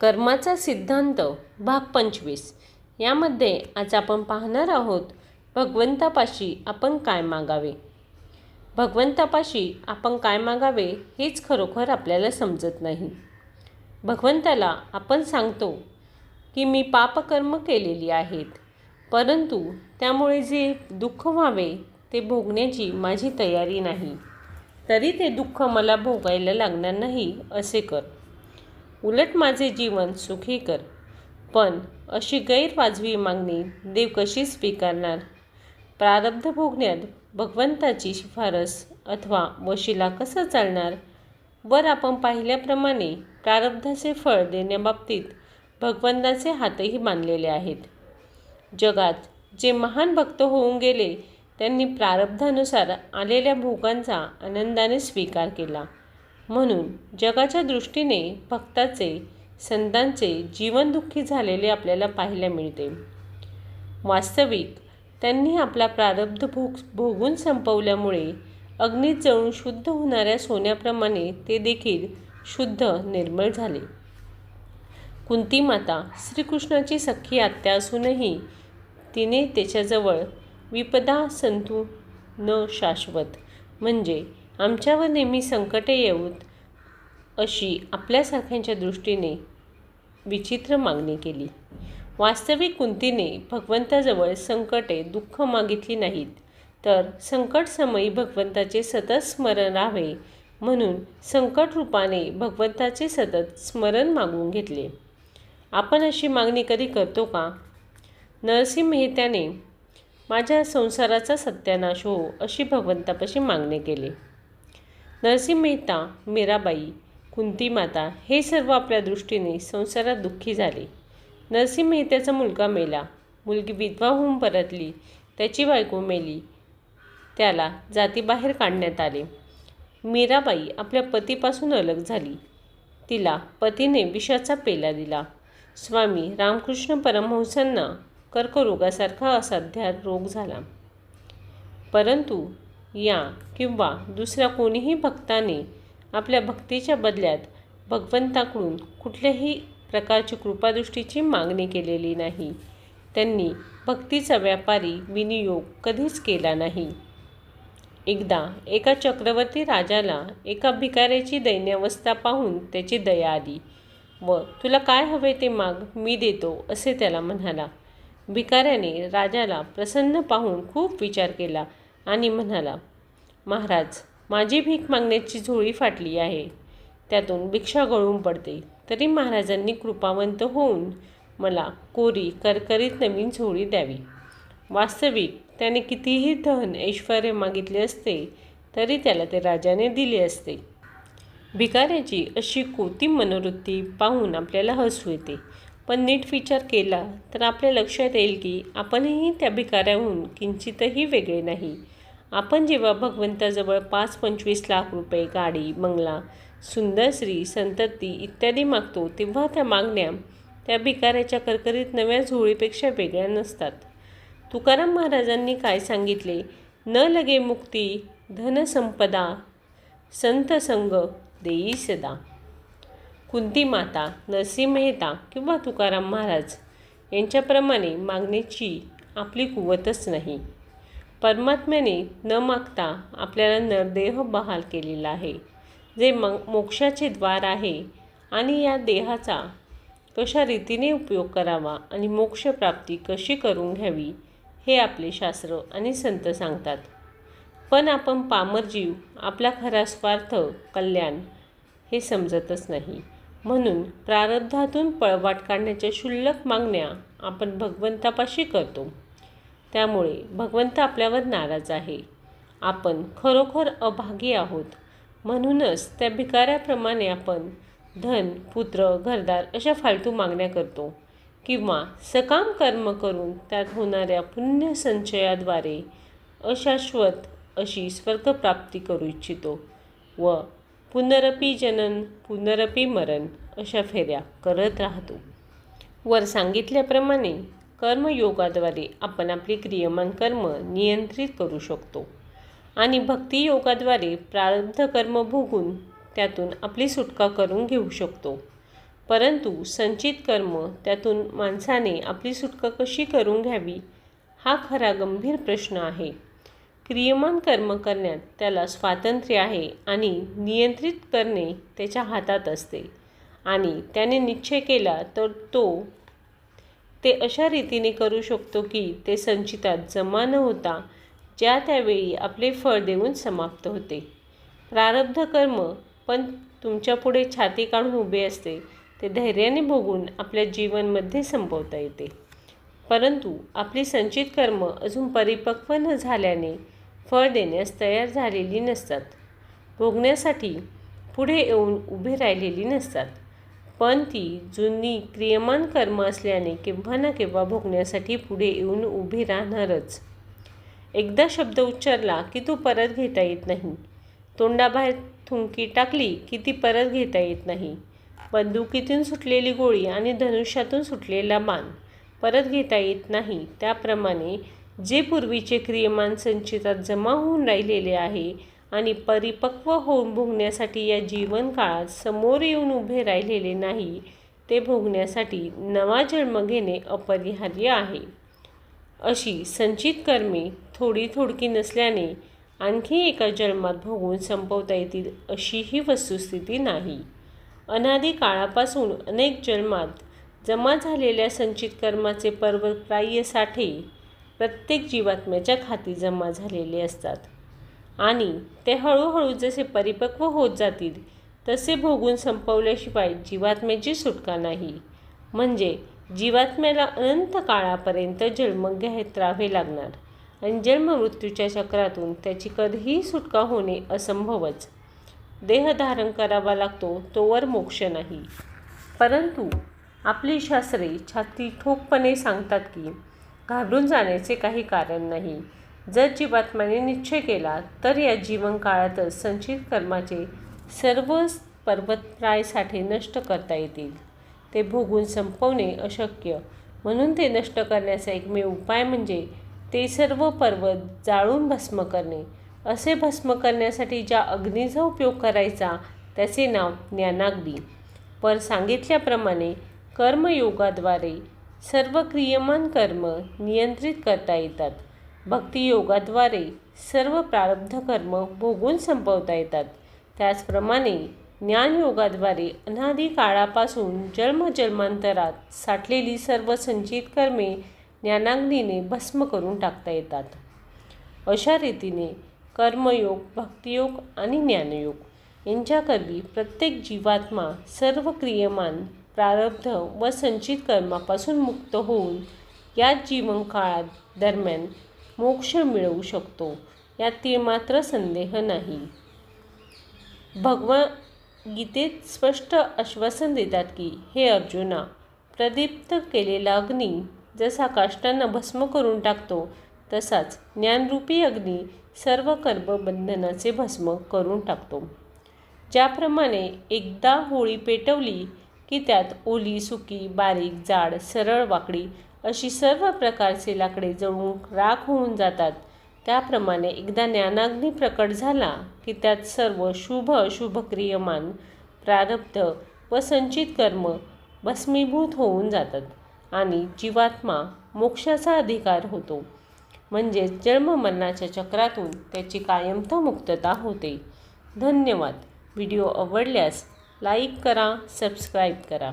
कर्माचा सिद्धांत भाग पंचवीस. यामध्ये आज आपण पाहणार आहोत भगवंतापाशी आपण काय मागावे? भगवंतापाशी आपण काय मागावे हेच खरोखर आपल्याला समजत नाही. भगवंताला आपण सांगतो की मी पापकर्म केलेली आहेत परंतु त्यामुळे जे दुःख व्हावे ते भोगण्याची माझी तयारी नाही. तरी ते दुःख मला भोगायला लागणार नाही असे कर. उलट माझे जीवन सुखी कर. पण अशी गैरवाजवी मागणी देव कशी स्वीकारणार? प्रारब्ध भोगण्यात भगवंताची शिफारस अथवा वशिला कसं चालणार? वर आपण पाहिल्याप्रमाणे प्रारब्धाचे फळ देण्याबाबतीत भगवंताचे हातही बांधलेले आहेत. जगात जे महान भक्त होऊन गेले त्यांनी प्रारब्धानुसार आलेल्या भोगांचा आनंदाने स्वीकार केला. म्हणून जगाच्या दृष्टीने भक्ताचे संतांचे जीवन दुःखी झालेले आपल्याला पाहायला मिळते. वास्तविक त्यांनी आपला प्रारब्ध भोग भोगून संपवल्यामुळे अग्नीत जळून शुद्ध होणाऱ्या सोन्याप्रमाणे ते देखील शुद्ध निर्मळ झाले. कुंती माता श्रीकृष्णाची सख्खी आत्या असूनही तिने त्याच्याजवळ विपदा संतू न शाश्वत. म्हणजे आमच्यावर नेहमी संकटे येऊत अशी आपल्यासारख्यांच्या दृष्टीने विचित्र मागणी केली. वास्तविक कुंतीने भगवंताजवळ संकटे दुःख मागितली नाहीत तर संकटसमयी भगवंताचे सतत स्मरण राहावे म्हणून संकट रूपाने भगवंताचे सतत स्मरण मागून घेतले. आपण अशी मागणी कधी करतो का? नरसिंह मेहत्याने माझ्या संसाराचा सत्यानाश हो अशी भगवंतापाशी मागणी केली. नरसिंह मेहता मीराबाई कुंती माता हे सर्व आपल्या दृष्टीने संसारात दुःखी झाले. नरसिंह मेहत्याचा मुलगा मेला. मुलगी विधवा होऊन परतली. त्याची बायको मेली. त्याला जातीबाहेर काढण्यात आले. मीराबाई आपल्या पतीपासून अलग झाली. तिला पतीने विषाचा पेला दिला. स्वामी रामकृष्ण परमहंसांना कर्करोगासारखा असाध्या रोग झाला. परंतु या किंवा दुसऱ्या कोणीही भक्ताने आपल्या भक्तीच्या बदल्यात भगवंताकडून कुठल्याही प्रकारची कृपादृष्टीची मागणी केलेली नाही. त्यांनी भक्तीचा व्यापारी विनियोग कधीच केला नाही. एकदा एका चक्रवर्ती राजाला एका भिकाऱ्याची दैन्यावस्था पाहून त्याची दया आली. व तुला काय हवे ते माग मी देतो असे त्याला म्हणाला. भिकाऱ्याने राजाला प्रसन्न पाहून खूप विचार केला आणि म्हणाला महाराज माझी भीक मागण्याची झोळी फाटली आहे. त्यातून भिक्षा गळून पडते. तरी महाराजांनी कृपावंत होऊन मला कोरी करकरीत नवीन झोळी द्यावी. वास्तविक त्याने कितीही धन ऐश्वर मागितले असते तरी त्याला ते राजाने दिले असते. भिकाऱ्याची अशी कोती मनोवृत्ती पाहून आपल्याला हसू येते. पण नीट विचार केला तर आपल्या लक्षात येईल की आपणही त्या भिकाऱ्याहून किंचितही वेगळे नाही. आपण जेव्हा भगवंताजवळ पाच पंचवीस लाख रुपये गाडी बंगला सुंदर स्त्री संतती इत्यादी मागतो तेव्हा त्या मागण्या त्या भिकाऱ्याच्या करकरीत नव्या झोळीपेक्षा वेगळ्या नसतात. तुकाराम महाराजांनी काय सांगितले? न लगे मुक्ती धनसंपदा संत संग देई सदा. कुंती माता नरसिंह मेहता किंवा तुकाराम महाराज यांच्याप्रमाणे मागण्याची आपली कुवतच नाही. परमात्म्याने न मागता आपल्याला नरदेह बहाल केलेला आहे जे मग मोक्षाचे द्वार आहे आणि या देहाचा कशा रीतीने उपयोग करावा आणि मोक्षप्राप्ती कशी करून घ्यावी हे आपले शास्त्र आणि संत सांगतात. पण आपण पामर जीव आपला खरा स्वार्थ कल्याण हे समजतच नाही. म्हणून प्रारब्धातून पळवाट काढण्याच्या क्षुल्लक मागण्या आपण भगवंतापाशी करतो. त्यामुळे भगवंत आपल्यावर नाराज आहे. आपण खरोखर अभागी आहोत. म्हणूनच त्या भिकाऱ्याप्रमाणे आपण धन पुत्र घरदार अशा फालतू मागण्या करतो. किंवा सकाम कर्म करून त्यात होणाऱ्या पुण्य संचयाद्वारे अशाश्वत अशी स्वर्गप्राप्ती करू इच्छितो व पुनरपी जनन पुनरपी मरण अशा फेऱ्या करत राहतो. वर सांगितल्याप्रमाणे कर्मयोगाद्वारे आपण आपली क्रियमान कर्म नियंत्रित करू शकतो. आणि भक्तियोगाद्वारे प्रारब्ध कर्म भोगून त्यातून आपली सुटका करून घेऊ शकतो. परंतु संचित कर्म त्यातून माणसाने आपली सुटका कशी करून घ्यावी हा खरा गंभीर प्रश्न आहे. क्रियमान कर्म करण्यात त्याला स्वातंत्र्य आहे आणि नियंत्रित करणे त्याच्या हातात असते. आणि त्याने निश्चय केला तर तो ते अशा रीतीने करू शकतो की ते संचितात जमा न होता ज्या त्यावेळी आपले फळ देऊन समाप्त होते. प्रारब्ध कर्म पण तुमच्यापुढे छाती काढून उभे असते ते धैर्याने भोगून आपल्या जीवनमध्ये संपवता येते. परंतु आपली संचित कर्म अजून परिपक्व न झाल्याने फळ देण्यास तयार झालेली नसतात. भोगण्यासाठी पुढे येऊन उभी राहिलेली नसतात. पण ती जुनी क्रियमान कर्म असल्याने केव्हा ना केव्हा भोगण्यासाठी पुढे येऊन उभी राहणारच. एकदा शब्द उच्चारला की तो परत घेता येत नाही. तोंडाबाहेर थुंकी टाकली की ती परत घेता येत नाही. बंदुकीतून सुटलेली गोळी आणि धनुष्यातून सुटलेला मान परत घेता येत नाही. त्याप्रमाणे जे पूर्वीचे क्रियमान संचितात जमा होऊन राहिलेले आहे आणि परिपक्व होऊन भोगण्यासाठी या जीवनकाळात समोर येऊन उभे राहिलेले नाही ते भोगण्यासाठी नवा जन्म घेणे अपरिहार्य आहे. अशी संचित कर्मे थोडी थोडकी नसल्याने आणखी एका जन्मात भोगून संपवता येतील अशी ही वस्तुस्थिती नाही. अनादी काळापासून अनेक जन्मात जमा झालेल्या संचित कर्माचे पर्वप्राय्य साठे प्रत्येक जीवात्म्याच्या खाती जमा झालेले असतात. आणि ते हळूहळू जसे परिपक्व होत जातील तसे भोगून संपवल्याशिवाय जीवात्म्याची सुटका नाही. म्हणजे जीवात्म्याला अनंत काळापर्यंत जन्म घेत राहावे लागणार आणि जन्ममृत्यूच्या चक्रातून त्याची कधीही सुटका होणे असंभवच. देह धारण करावा लागतो तोवर मोक्ष नाही. परंतु आपली शास्त्रे छाती ठोकपणे सांगतात की घाबरून जाण्याचे काही कारण नाही. जर जीवात्माने निश्चय केला तर या जीवनकाळातच संचित कर्माचे सर्व पर्वतप्रायसाठे नष्ट करता येतील. ते भोगून संपवणे अशक्य. म्हणून ते नष्ट करण्याचा एकमेव उपाय म्हणजे ते सर्व पर्वत जाळून भस्म करणे. असे भस्म करण्यासाठी ज्या अग्नीचा उपयोग करायचा त्याचे नाव ज्ञानाग्नी. पर सांगितल्याप्रमाणे कर्मयोगाद्वारे सर्व क्रियमान कर्म नियंत्रित करता येतात. भक्तियोगाद्वारे सर्व प्रारब्ध कर्म भोगून संपवता येतात. त्याचप्रमाणे ज्ञानयोगाद्वारे अनादी काळापासून जन्मजन्मांतरात साठलेली सर्व संचित कर्मे ज्ञानाग्नीने भस्म करून टाकता येतात. अशा रीतीने कर्मयोग भक्तियोग आणि ज्ञानयोग यांच्याकरवी प्रत्येक जीवात्मा सर्व क्रियमान प्रारब्ध व संचित कर्मापासून मुक्त होऊन याच जीवनकाळात दरम्यान मोक्ष मिळवू शकतो यात मात्र संदेह नाही. भगवान गीतेत स्पष्ट आश्वासन देतात की हे अर्जुना प्रदीप्त केलेला अग्नी जसा काष्टांना भस्म करून टाकतो तसाच ज्ञानरूपी अग्नी सर्व कर्मबंधनाचे भस्म करून टाकतो. ज्याप्रमाणे एकदा होळी पेटवली की त्यात ओली सुकी बारीक जाड सरळ वाकडी अशी सर्व प्रकारचे लाकडे जळून राख होऊन जातात. त्याप्रमाणे एकदा ज्ञानाग्नी प्रकट झाला की त्यात सर्व शुभ अशुभ क्रियमान प्रारब्ध व संचित कर्म भस्मीभूत होऊन जातात आणि जीवात्मा मोक्षाचा अधिकार होतो. म्हणजे जन्ममरणाच्या चक्रातून त्याची कायमत मुक्तता होते. धन्यवाद. व्हिडिओ आवडल्यास लाईक करा सबस्क्राईब करा.